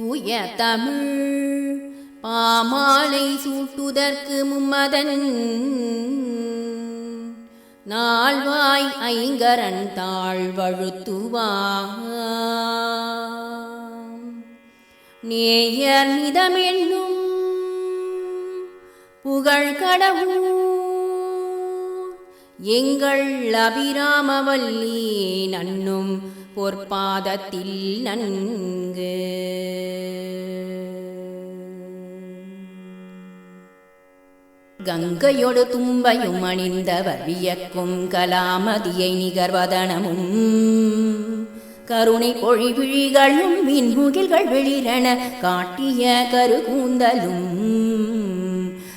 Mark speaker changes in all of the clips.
Speaker 1: தூய தமிழ். பாமாலை சூட்டுதற்கு மும்மதன். நாள்வாய் ஐங்கரன் தாழ்வழுத்துவாம் நேயர் மிதமென்னும் புகழ் கடவுள். எங்கள் அபிராமவல்லி நன்னும் பொற்பாதத்தில் நன்கு. கங்கையொடு தும்பையும் அணிந்தவர் வியக்கும் கலாமதியை நிகர்வதனமும். கருணை பொழிவிழிகளும் மின்முகில்கள் வெளிரென காட்டிய கருகூந்தலும்.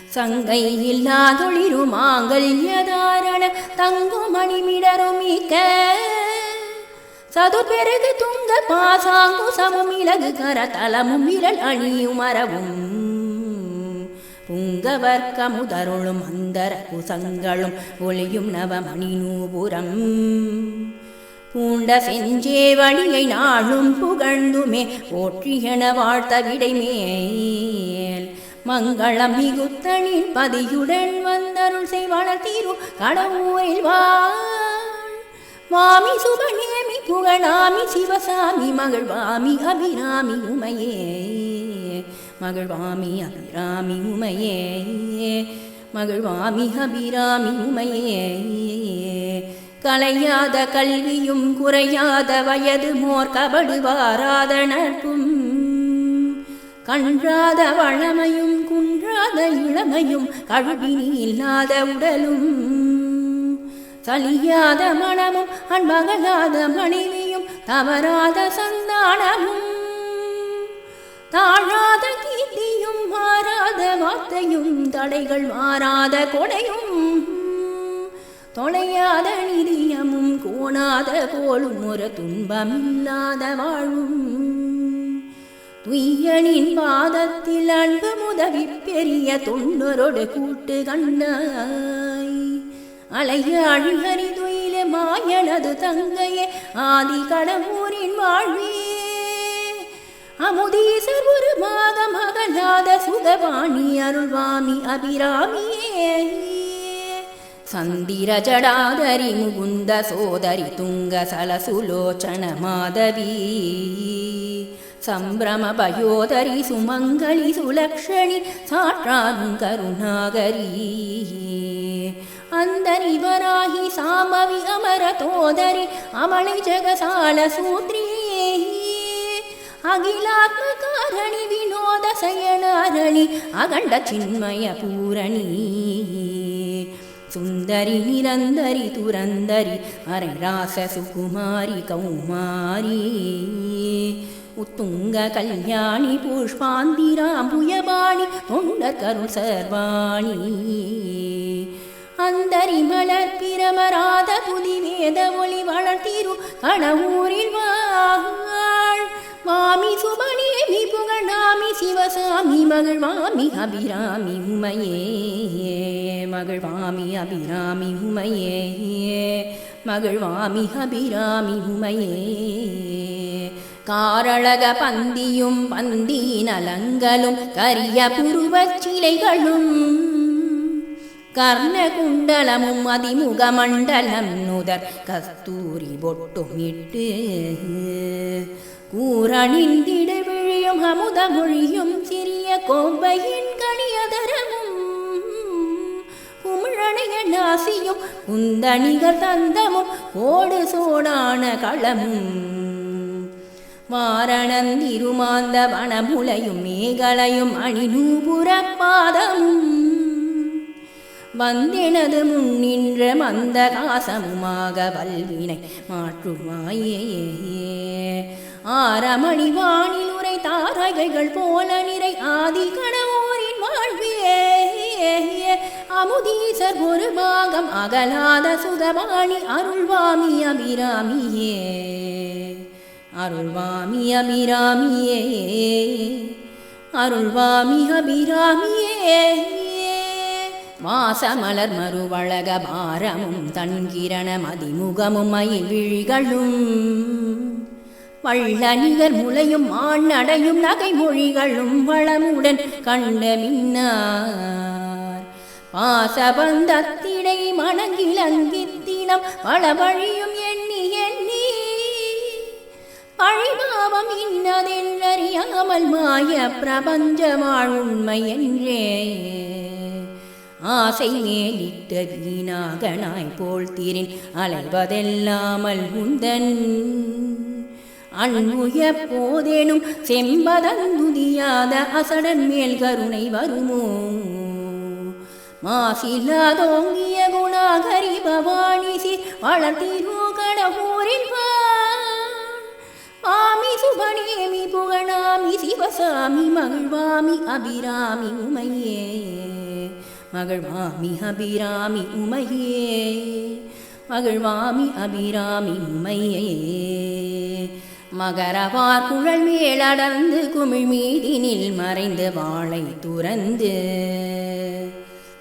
Speaker 1: சங்கை இல்லாதொளிரும் மாங்கல்யதாரண தங்கும் மணிமிடரும் மிக்க சதுர்பெருகு துங்க பாசாங்குசமும் இலகு கரதலமும் விரல் அணியும் மரவும் புங்கவர் அந்தர குசங்களும் ஒளியும் நவமணி நூபுரம் பூண்ட செஞ்சே வழியை நாளும் புகழ்ந்துமே போற்றியன வாழ்த்த விடைமேல். மங்களம் மிகுத்தனின் பதியுடன் வந்தருள் செய்வாளர் தீரு கடவுரில் வாழ். மாமி சுபநேமி புகழாமி சிவசாமி மகிழ்வாமி அபிராமி உமையே. மகிழ்வாமி அபிராமி உமையே. மகிழ்வாமி அபிராமி உமையே. கலையாத கல்வியும் குறையாத வயது மோர் கபடுவாராத நட்பும். கன்றாத வளமையும் குன்றாத இளமையும் கழுவினி இல்லாத உடலும். சலியாத மனமும் அன்பகலாத மனைவியும் தவறாத சந்தானமும். தாழாத கீர்த்தியும் மாறாத வார்த்தையும் தடைகள் மாறாத கொடையும். தொலையாத நிதியமும் கோணாத கோளும் ஒரு துன்பமில்லாத வாழும். துய்யனின் பாதத்தில் அன்பு முதவி பெரிய தொண்டரோடு கூட்டு கண்ண அலைய அழுகரி துயில மாயனது தங்கையே ஆதி கடம்பூரின் வாழ்வே. அமுதீசர் ஒரு மாத அகலாத சுகவாணி அருள்வாமி அபிராமியே. சந்திர ஜடாதரி முகுந்த சோதரி துங்க சலசுலோச்சன மாதவி. சம்பிரம பயோதரி சுமங்கலி சுலக்ஷணி சாற்றாகும் கருணாகரி. அந்தரி வராகி சாமவி அமர தோதரி அமளை ஜெகசால சூத்ரியே. அகிலாத்மகாரணி வினோத சயனாரணி அகண்ட சின்மய பூரணி. சுந்தரி நிரந்தரி துரந்தரி அரைராச சுகுமாரி கௌமாரி. உத்துங்க கல்யாணி புஷ்பாந்திராம்புயபாணி தொண்டர் கருள் சர்வாணி. அந்தரி மலர் பிரமராத புதி வேத ஒளி வளர்த்திரு கணவூரில் வாழ் மாமி சுபநேமி புகழாமி சிவசாமி மகள் மாமி அபிராமி உமையே. மகள் மகிழ்வாமி அபிராமி உமையே. மகள் மகிழ்வாமி அபிராமி உமையே. காரழக பந்தியும் பந்தியின் அலங்களும் கரிய புருவச் சிலைகளும் கர்ணகுண்டலமும் அதிமுகமண்டலம் நுதர் கஸ்தூரி பொட்டுமிட்டு கூரணிந்திட விழியும் அமுதமொழியும் சிறிய கோம்பையின் கணியதரமும் குமிழனைய நாசியும் குந்தணிகர் தந்தமும் கோடு சோடான களமும் வாரணந்திருமாந்த வனமுலையும் மேகலையும் அணிநூபுர பாதமும் வந்தெனது முன்னின்ற மந்த காசமுமாக வல்வினை மாற்றுமாயே ஆரமணி வானில் உரை தாரகைகள் போல நிறை ஆதி கணவோரின் வாழ்வியே அமுதீசர் ஒரு பாகம் அகலாத சுகபாணி அருள்வாமி அபிராமியே. அருள்வாமி அபிராமியே. அருள்வாமி அபிராமியே. மாசமலர் மறுவழக பாரமும் தன்கிரண மதிமுகமும் மயில் விழிகளும் வள்ள நிகர் முளையும் மாநடையும் நகை மொழிகளும் வளமுடன் கண்ட மின்னார். பாசபந்தத்திடை மணங்கிலங்கித்தினம் வழியும் எண்ணி எண்ணி. பழிபாவம் இன்னதென்றறியாமல் மாய பிரபஞ்ச வாழ்வுண்மை என்றே. ஆசை மேலிட்ட வீணாகனாய் போல் தீரின் அலைவதெல்லாமல் உந்தன் அன்புய போதேனும் செம்பதந்துதியாத அசடன் மேல் கருணை வருமோ? மாசில்லாதோங்கிய குணாகரி பவானிசி வளர்த்திரோ கடவுரில் ஆமி சுபனேமி புகழாமி சிவசாமி மகிழ்வாமி அபிராமி உமையே. மகிழ்வாமி அபிராமி உமையே. மகிழ்வாமி அபிராமி உமையே. மகரவார் குழல் மேலடர்ந்து குமிழ் மீதினில் மறைந்து வாளை துறந்து.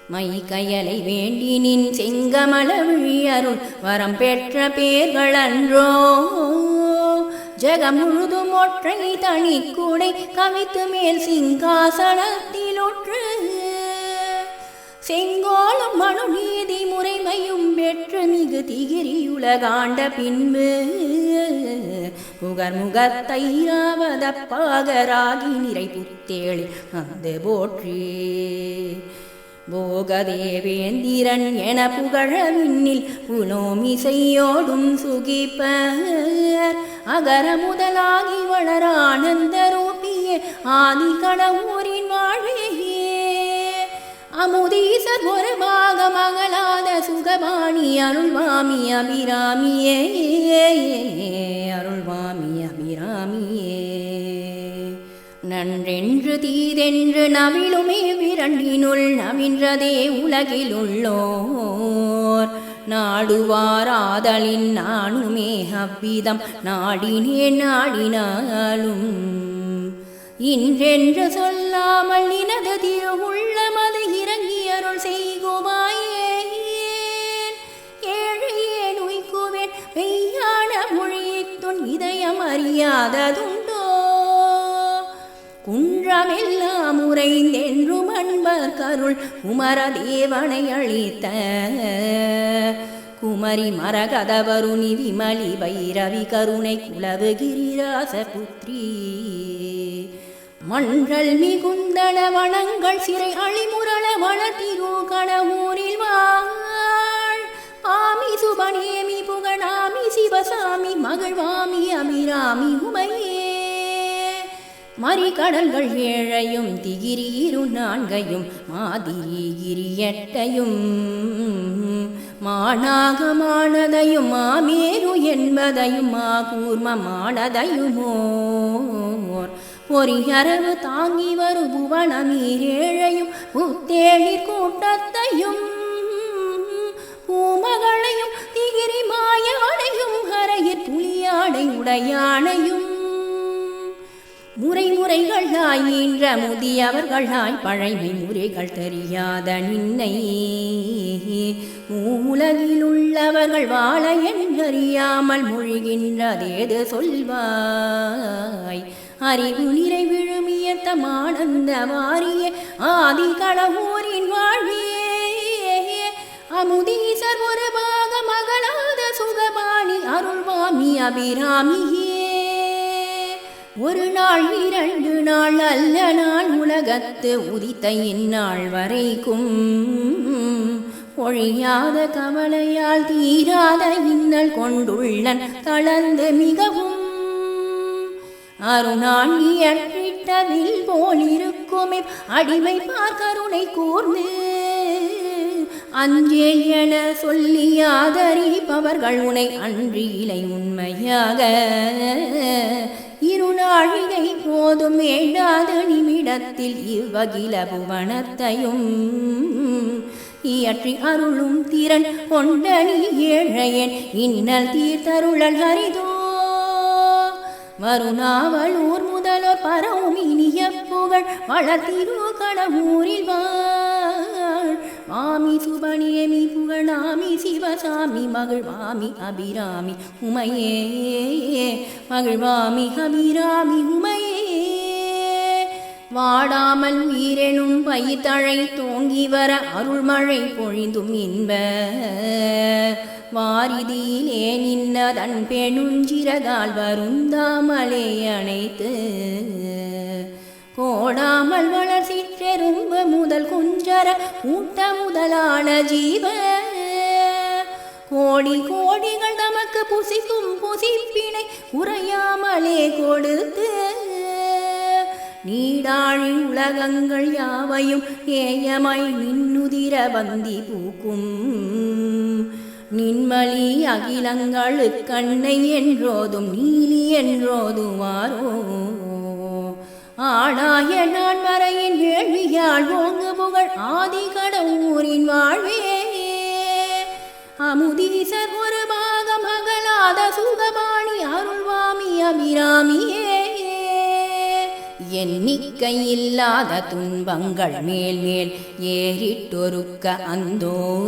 Speaker 1: மை கயலை வேண்டினின் செங்கமல விழியருள் வரம் பெற்ற பேர்களன்றோ ஜெகம் முழுதும் ஒற்றை தனி கூடை கவித்து மேல் சிங்காசனத்திலொற்று. செங்கோலம் மனு நீதி முறைமையும் பெற்று மிகு திகிரியுலகாண்ட பின்பு புகர் முகத்தைராவதப்பாகராகி நிறை புத்தேளி வந்து போற்றி. போகதேவேந்திரன் என புகழ விண்ணில் புனோமிசையோடும் சுகிப்பர். அகர முதலாகி வளர ஆனந்த ரூபியே ஆதி கடவுரின் வாழ்வையே அமுதீசர் ஒரு பாக மகளாத சுகபாணி அருள்வாமி அபிராமியே அருள்வாமி அபிராமியே. நன்றென்று தீதென்று நவிழுமே விரண்டினுள் நவின்றதே உலகிலுள்ளோர். நாடுவாராதலின் நானுமே அவ்விதம் நாடினே நாடினாலும். இன்றென்று சொல்லாமல் இனது திருவுள்ள அருள் செய்குவாயே ஏழையேன் உய்குவேன் மெய்யான மொழித்துன் இதயம் அறியாததுண்டோ? குன்றமெல்லாம் உறைந்தென்றும் அன்பர் கருள் குமரதேவனை அழித்த. குமரி மரகதவருணி விமலி வைரவி கருணை குலவு கிரிராச புத்ரி மண்கள் மிகுந்தன வனங்கள் சிறை அழிமுரள வளர்த்திரோ கடவுரில் வாழ். ஆமி சுபநேமி புகழாமி சிவசாமி மகிழ்வாமி அபிராமி உமையே. மறிகடல்கள் ஏழையும் திகிரீரு நான்கையும் மாதிரி கிரியட்டையும் மானாகமானதையும் மாமேரு என்பதையும் மாகூர்மமானதையுமோ. ஒரு அரவு தாங்கி வரு புவனமீரேழையும் புத்தேளிர் கூட்டத்தையும் பூமகளையும் திகிரி மாயவனையும் கரையிற் புலியாடை உடையானையும். முறை முறைகளாய் ஈன்ற முதியவர்களாய் பழைமை முறைகள் தெரியாத நின்னை. உலகில் உள்ளவர்கள் வாழ என்றறியாமல் மொழிகின்றதேது சொல்வாய். அறிவு நிறை விழுமியத்தமானந்த வாரிய ஆதி கடவுரின் வாழ்வியே. அமுதீசர் ஒரு பாக மகளாத சுகபாணி அருள்வாமி அபிராமியே. ஒரு நாள் இரண்டு நாள் அல்ல நாள் உலகத்து உதித்த இந்நாள் வரைக்கும். ஒழியாத கவலையால் தீராத இன்னல் கொண்டுள்ளன் தளர்ந்து மிகவும் அருணான் போல் இருக்குமே அடிமை பார்க்கருணை கூர்ந்து. அஞ்சே என சொல்லி ஆதரிப்பவர்கள் உனை அன்றி இலை உண்மையாக. இருநாழிகை போதும் வேண்டாத நிமிடத்தில் இவ்வகில புவனத்தையும் இயற்றி அருளும் திறன் கொண்ட நீ ஏழையன். இன்னல் தீர்த்தருளல் ஹரிதோ வருணாவலூர் முதலோர் பரவும் இனிய புகழ் வளர்த்திரு கடவுரில் வாழ். மாமி சுபணியமி புகழாமி சிவசாமி மகிழ்வாமி அபிராமி உமையே. மகிழ்வாமி அபிராமி உமையே. வாடாமல் உயிரெனும் பயிர்த்தழை தோங்கி வர அருள்மழை பொழிந்தும் இன்ப. வாரிதியிலே நின்னதன் பெணுஞ்சிறகால் வருந்தாமலே அணைத்து. கோடாமல் வளர் சிற்றெரும்பு முதல் குஞ்சர ஊட்ட முதலான ஜீவ. கோடி கோடிகள் நமக்கு புசிக்கும் புசிப்பினை உறையாமலே கொடுத்து. நீடாழி உலகங்கள் யாவையும் ஏயமாய் நின்னுதிர வந்தி பூக்கும். நின்மலி அகிலங்களு கண்ணை என்றோதும் நீலி என்றோதுவாரோ? ஆடாய நான் வரையின் வேள்வியால் ஓங்கு புகழ் ஆதி கடவுரின் வாழ்வே. அமுதீசர் ஒரு பாகம் அகலாத சுகபாணி அருள்வாமி அபிராமியே. எண்ணிக்கையில்லாத துன்பங்கள் மேல் மேல் ஏறிட்டொருக்க அந்தோ.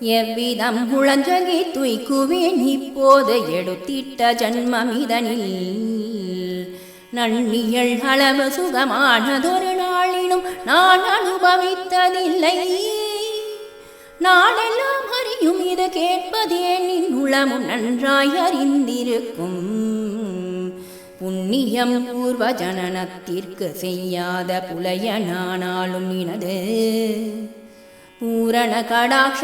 Speaker 1: எவ்விதம் குழஞ்சலி துய்க்குவேன் இப்போது எடுத்திட்ட ஜன்மமிதனில். நன்னியல் அளவு சுகமானதொரு நாளினும் நான் அனுபவித்ததில்லை. நாளெல்லாம் அறியும் இது கேட்பதே நின் உளமும் நன்றாய் அறிந்திருக்கும். புண்ணியம் பூர்வ ஜனனத்திற்கு செய்யாத புலையனானாலும் இனது. பூரண கடாட்ச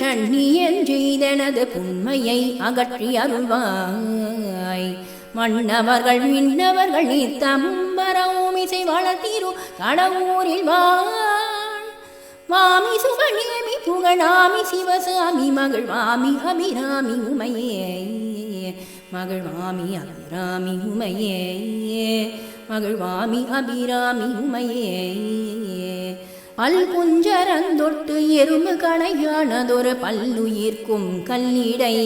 Speaker 1: சண்ணியன் செய்தனது புண்மையை அகற்றி அருள்வாய் மன்னவர்கள் மின்னவர்கள் நீ தம்பரவும் இசை வளர்த்தீரு கடவுரில் வாழ். மாமி சுகநேமி புகழாமி சிவசாமி மகள் மகிழ்வாமி அபிராமி உமையே. மகிழ்வாமி அபிராமி உமையே. மகிழ்வாமி அபிராமி உமையே. பல் குஞ்சரந்தொட்டு எறும்பு கணையானதொரு பல்லுயிர்க்கும் கல்லிடை.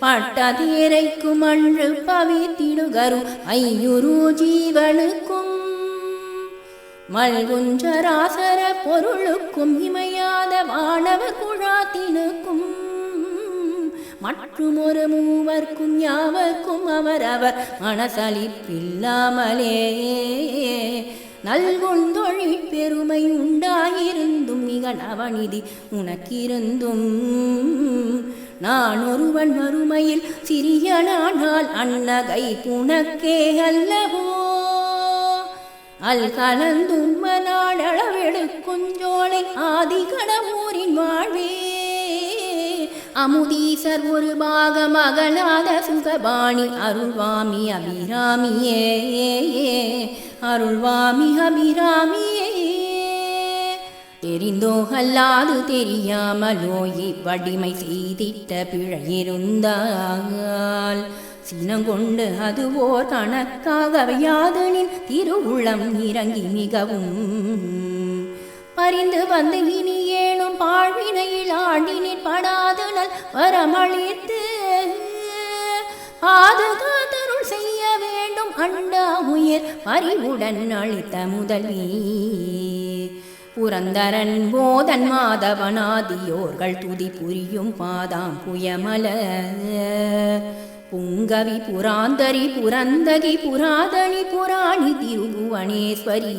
Speaker 1: பட்டதேரைக்கும் அன்று பவித்திடுகரும் ஐயுரு ஜீவனுக்கும். மல்குஞ்சராசர பொருளுக்கும் இமையாத வானவர் குழாத்தினுக்கும் மற்றும் ஒரு மூவர்க்கும் யாவர்க்கும் அவரவர் மனசலிப்பில்லாமலே நல்குந்தொழிற் பெருமை உண்டாயிருந்தும் மிக நவநிதி உனக்கிருந்தும். நான் ஒருவன் மறுமையில் சிறியனானால் அன்னகை புனக்கே அல்லவோ? அல் கலந்தும்ம நாடளவெடுக்குஞ்சோலை ஆதி கடவுரின் வாழ்வே. அமுதீசர் ஒரு பாக அகலாத சுகபாணி அருள்வாமி அபிராமியே அருள்வாமி அபிராமியே. தெரிந்தோ அல்லாது தெரியாமலோ இவ்வடிமை செய்திட்ட பிழையிருந்தால் சினங்கொண்டு அதுவோர் கணக்காக யாதனின் திருவுளம் இறங்கி மிகவும் அறிந்து வந்து இனி ஏனும் பாழ்வினையில் ஆண்டினில் நல் வரமளித்து. பாதுகாத்தருள் செய்ய வேண்டும் அண்டா உயிர் அறிவுடன் அளித்த முதல்வி புரந்தரன் போதன் மாதவனாதியோர்கள் துதி புரியும் பாதாம் புயமல. புங்கவி புராந்தரி புரந்தகி புராதனி புராணி திருபுவனேஸ்வரி.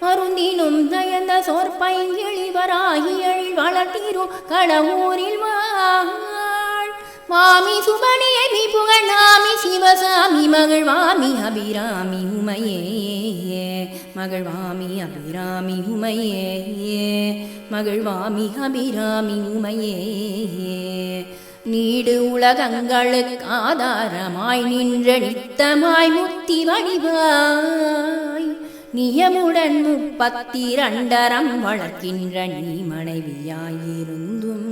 Speaker 1: அருந்தினும் தயந்த சொற்பைங்கிழிவராகி எழில் வளர்த்திரு கடவுரில் வாழ். மாமி சுபணியமி புகழாமி சிவசாமி மகிழ்வாமி அபிராமி உமையே. மகிழ்வாமி அபிராமி உமையே. மகிழ்வாமி அபிராமி உமையே. நீடு உலகங்களுக்கு ஆதாரமாய் நின்ற நித்தமாய் முத்தி வடிவாய். நியமுடன் முப்பத்திரண்டரம் வளர்க்கின்ற நீ மனைவியாயிருந்தும்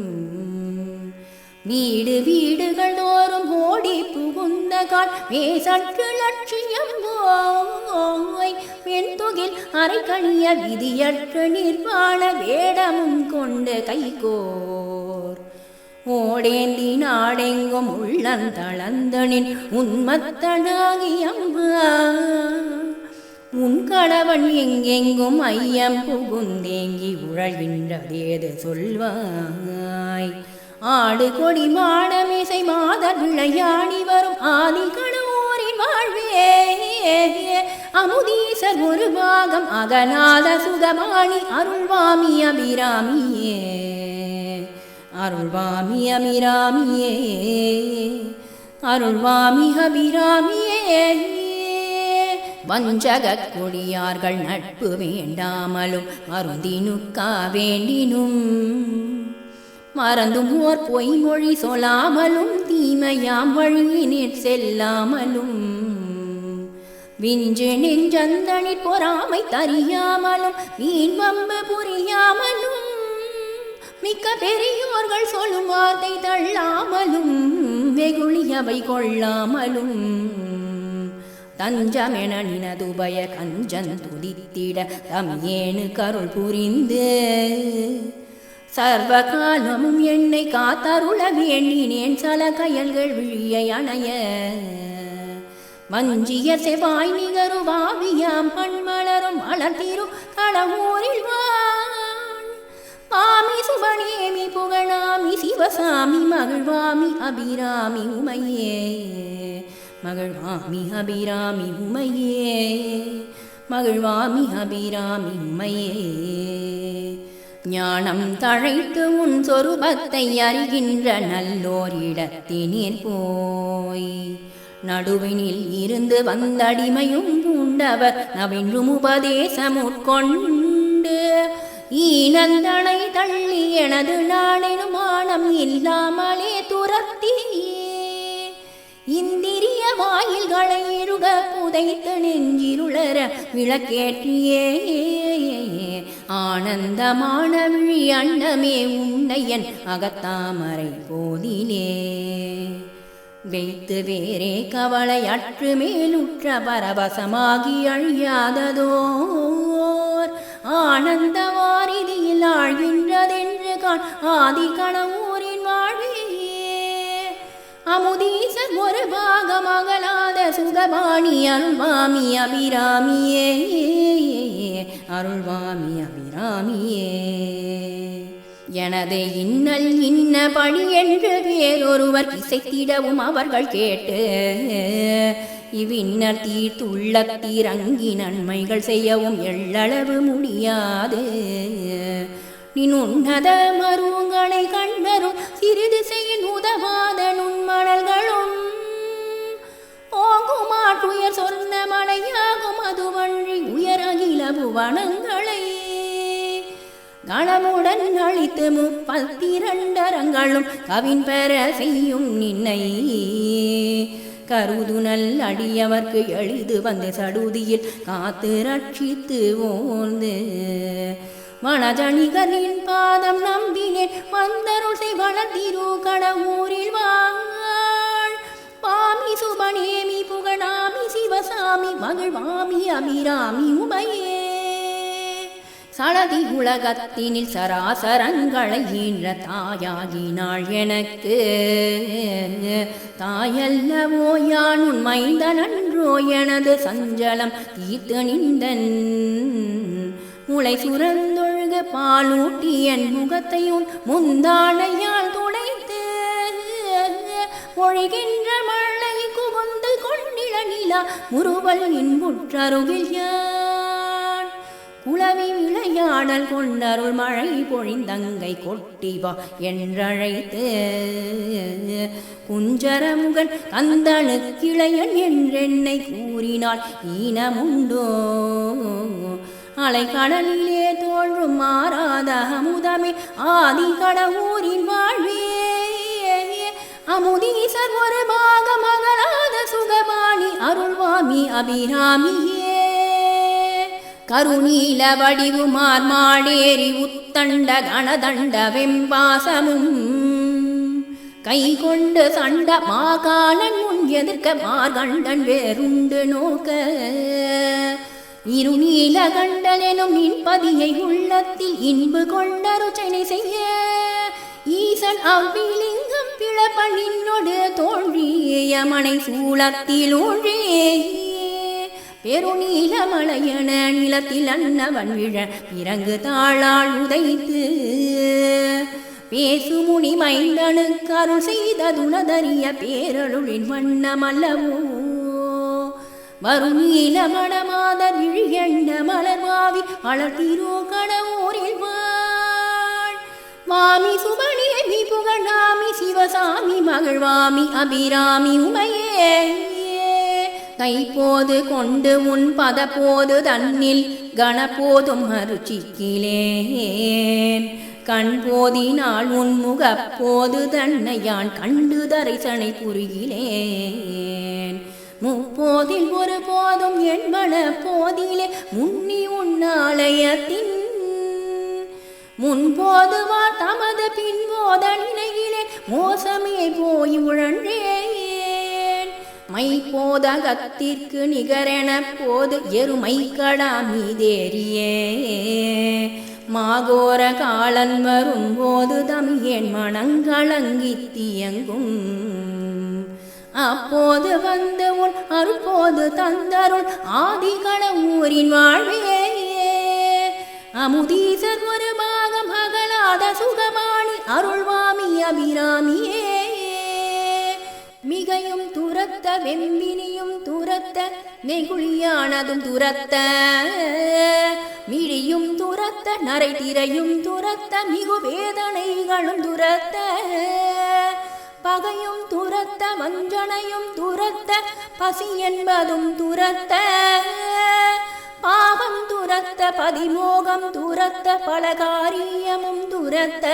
Speaker 1: வீடு வீடுகள் தோறும் ஓடி புகுந்த கால் மேசற்று லட்சியம் போய் தொகில் அரைக்கணிய விதியற்ற நிர்வாண வேடமும் கொண்டு கைகோர். ஓடேந்தி நாடெங்கும் உள்ளந்தளந்தனின் உன்மத்தனாகி அம்மா உன் கணவன் எங்கெங்கும் ஐயம் புகுந்தேங்கி உழல்கின்றதேது சொல்வாய். ஆடு கொடி மாடமிசை மாதர் விளையாடி வரும் ஆதி கணவோரின் வாழ்வே. அமுதீசர் ஒரு பாகம் அகநாத சுகமாணி அருள்வாமி அபிராமியே. அருள்வாமி அபிராமியே. அருள்வாமி அபிராமியே. வஞ்சகக் கொடியார்கள் நட்பு வேண்டாமலும் மருந்தினுக்கா வேண்டினும். மறந்தும் ஓர் பொய்மொழி சொல்லாமலும் தீமையாம் வழியினிற் செல்லாமலும். விஞ்சு நெஞ்சந்தனி பொறாமை தறியாமலும் வீண் வம்பு புரியாமலும். மிக்க பெரியோர்கள் சொல்லும் வார்த்தை தள்ளாமலும் வெகுளியவை கொள்ளாமலும். தஞ்சமென நினதுபய கஞ்சன் துதித்திட தம் கருள் புரிந்து. சர்வகாலமும் என்னை காத்தருள வேண்டினேன் சல கயல்கள் விழிய அணைய. மஞ்சிய செவாய் நிகரு வாவியாம் பண்மலரும் வளர்த்திரு களமூரில் வாமி பாமி சுபநேமி புகழாமி சிவசாமி மகிழ்வாமி அபிராமி உமையே. மகிழ்வாமி அபிராமி உமையே. மகிழ்வாமி அபிராமி உமையே. ஞானம் தழைத்து உன் சொருபத்தை அறிகின்ற நல்லோரிடத்தினீர் போய். நடுவினில் இருந்து வந்தடிமையும் பூண்டவர் நவின்றும் உபதேசம் உட்கொண்டு. ஈனந்தனை தள்ளி எனது நாளெனும் இல்லாமலே துரத்தி இந்திரிய வாயில்களை இருக புதைத்து நெஞ்சிருளர விளக்கேற்றியே. ஆனந்தமான விழி அண்டமே உண்டையன் அகத்தாமரை போதிலே. வைத்து வேறே கவலை அற்று மேலுற்ற பரவசமாகி அழியாததோர். ஆனந்த வாரிதியில் ஆழ்கின்றதென்று காண் ஆதி கணவூரின் வாழ்வே அமுதீசர் ஒரு பாகம் அகலாத சுகபாணி அருள்வாமி அபிராமியே. அருள்வாமி அபிராமியே. எனது இன்னல் இன்ன பணி என்று வேறொருவர் இசைத்திடவும் அவர்கள் கேட்டு இவ்வின்னர் தீர்த்துள்ள தீரங்கி நன்மைகள் செய்யவும் எள்ளளவு முடியாது. நின்னுன்னத மருவங்களை கண்டரும் சிறிது செய்யின் உதவாத நுண்மணல்களும் ஓங்குமாற்றுயர் சொன்ன மலையாகும் அதுவன்றி உயர் அகில புவனங்களை. கணமுடன் அழித்து முப்பத்திரண்டரங்களும் கவின் பெற செய்யும் நின்னை. கருதுனல் அடியவர்க்கு எழுது வந்து சடுதியில் காத்து ரட்சித்து ஓந்து. வனஜணிகரின் பாதம் நம்பினேன். வந்தருள் செய் வளர்த்திரு கடவுரில் வாழ். பாமி சுபநேமி புகழாமி சிவசாமி மகிழ்வாமி அபிராமி உமையே. சளதி உலகத்தினில் சராசரங்களை ஈன்ற தாயாகினாள் எனக்கு. தாயல்லவோ யான் உன் மைந்தனன்றோ எனது சஞ்சலம் தீர்த்து நின்றன். முளை சுரந்தொழுக பாலூட்டி என் முகத்தையும் முந்தானையால் துடைத்து. ஒழிகின்ற மழை குவந்து கொண்டிட நிலா முறுவல் இன்புற்றருகில் யான். குளவி விளையாடல் கொண்டருள் மழை பொழிந்தங்கை கொட்டி வா என்றழைத்து. குஞ்சரமுகன் கந்தனுக்கிளையன் என்றென்னை கூறினாள் ஈனமுண்டோ. அலைக்கடலிலே தோன்றும் மாறாத அமுதமே ஆதி கடவுரின் வாழ்வே. அமுதீசர் ஒரு பாக மகளாத சுகபாணி அருள்வாமி அபிராமியே. கருணீல வடிவுமார் மாடேறி உத்தண்ட கணதண்ட வெம்பாசமும். கை கொண்டு சண்ட மாகாணன் முன் எதிர்க்க மார்கண்டன் வேறுண்டு நோக்க. இருநீல கண்டனெனும் நின்பதியை உள்ளத்தில் இன்பு கொண்டருச்சனை செய்ய. ஈசன் அவ்விலிங்கம் பிளப்பண்ணினோடு தோன்றிய மனை சூளத்தில் ஊன்றே பெருநீலமலையன நிலத்தில் அன்னவன் விழ இறங்கு தாளால் உதைத்து. பேசுமுனி மைந்தனுக்கு அருள் செய்த துணதறிய பேரருளின் வண்ணமல்லவோ வருநீல மடமாதர் விழியண்ட மலர்வாவி அழத்திரோ கடவுரில் வாழ். வாமி சுபநேமி புகழாமி சிவசாமி மகிழ்வாமி அபிராமி உமையே. கைப்போது கொண்டு உன் பதப்போது தன்னில் கணப்போதும் அருச்சிக்கிலேன். கண் போதினால் உன் முகப்போது தன்னை யான் கண்டு தரிசனை புரிகிலேன் முப்போதில் ஒரு போதும் எண்மன போதிலே முன்னி உன்னாலயத்தின் முன்போதுவா தமது பின்போத நிலையிலே மோசமே போய் உழன்றேன். மை போதகத்திற்கு நிகரென போது எருமை கடா மீதேறியே. மாகோர காலன் வரும்போது என் மணங்களங்கித் தியங்கும். அப்போது வந்து உன் அருப்போது தந்தருள் ஆதிகள ஊரின் வாழ்வே. அமுதீசர் ஒரு பாகம் அகலாத சுகமாணி அருள்வாமி அபிராமியே. மிகையும் துரத்த வெம்பினியும் துரத்த நெகுழியானதும் துரத்த மிழியும் துரத்த நரை திரையும் துரத்த மிகு வேதனைகளும் துரத்த பகையும் துரத்த வஞ்சனையும் துரத்த பசி என்பதும் துரத்த. பாவம் துரத்த பதிமோகம் துரத்த பல காரியமும் துரத்த.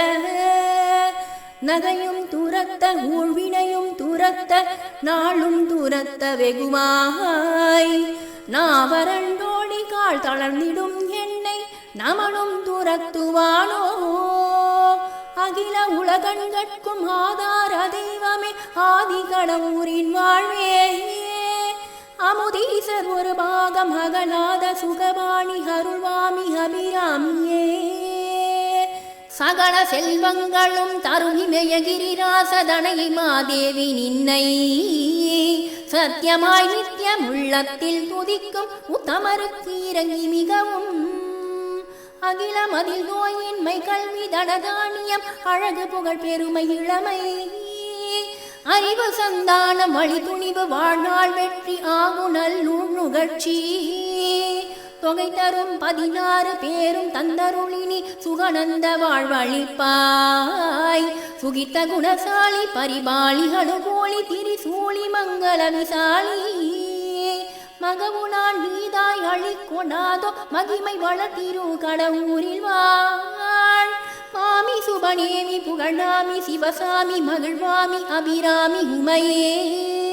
Speaker 1: நகையும் துரத்த ஊழ்வினையும் துரத்த நாளும் துரத்த வெகுமாய் நாவரண்டோடி கால் தளர்ந்திடும் என்னை நமனும் துரத்துவானோ? அகில உலகங்கட்கும் ஆதார தெய்வமே ஆதிகடவுரின் வாழ்வே அமுதீசர் ஒரு பாகம் அகலாத சுகபாணி அருள்வாமி அபிராமியே. சகல செல்வங்களும் தருணிமய கிரிராசதனை மாதேவி நின்னை சத்தியமாய் நித்தியம் உள்ளத்தில் துதிக்கும் உத்தமருக்கு இறங்கி மிகவும் அகிலம் அதில் நோயின்மை கல்வி தனதானியம் அழகு புகழ் பெருமை இளமை. அறிவு சந்தானம் வழி துணிவு வாழ்நாள் வெற்றி ஆகுணல் நுகழ்ச்சி தொகை தரும் பதினாறு பேரும் தந்தருளினி சுகநந்த வாழ்வழிப்பாய். சுகித்த குணசாலி பரிபாலி அனுகோலி திரிசூலி மங்கள விசாலி. மகவுனான் நீதாய் அழிக்கொணாதோ மகிமை வளர்த்திரு கடவுரில் வாழ். மாமி சுபநேமி புகழாமி சிவசாமி மகிழ்வாமி அபிராமி உமையே.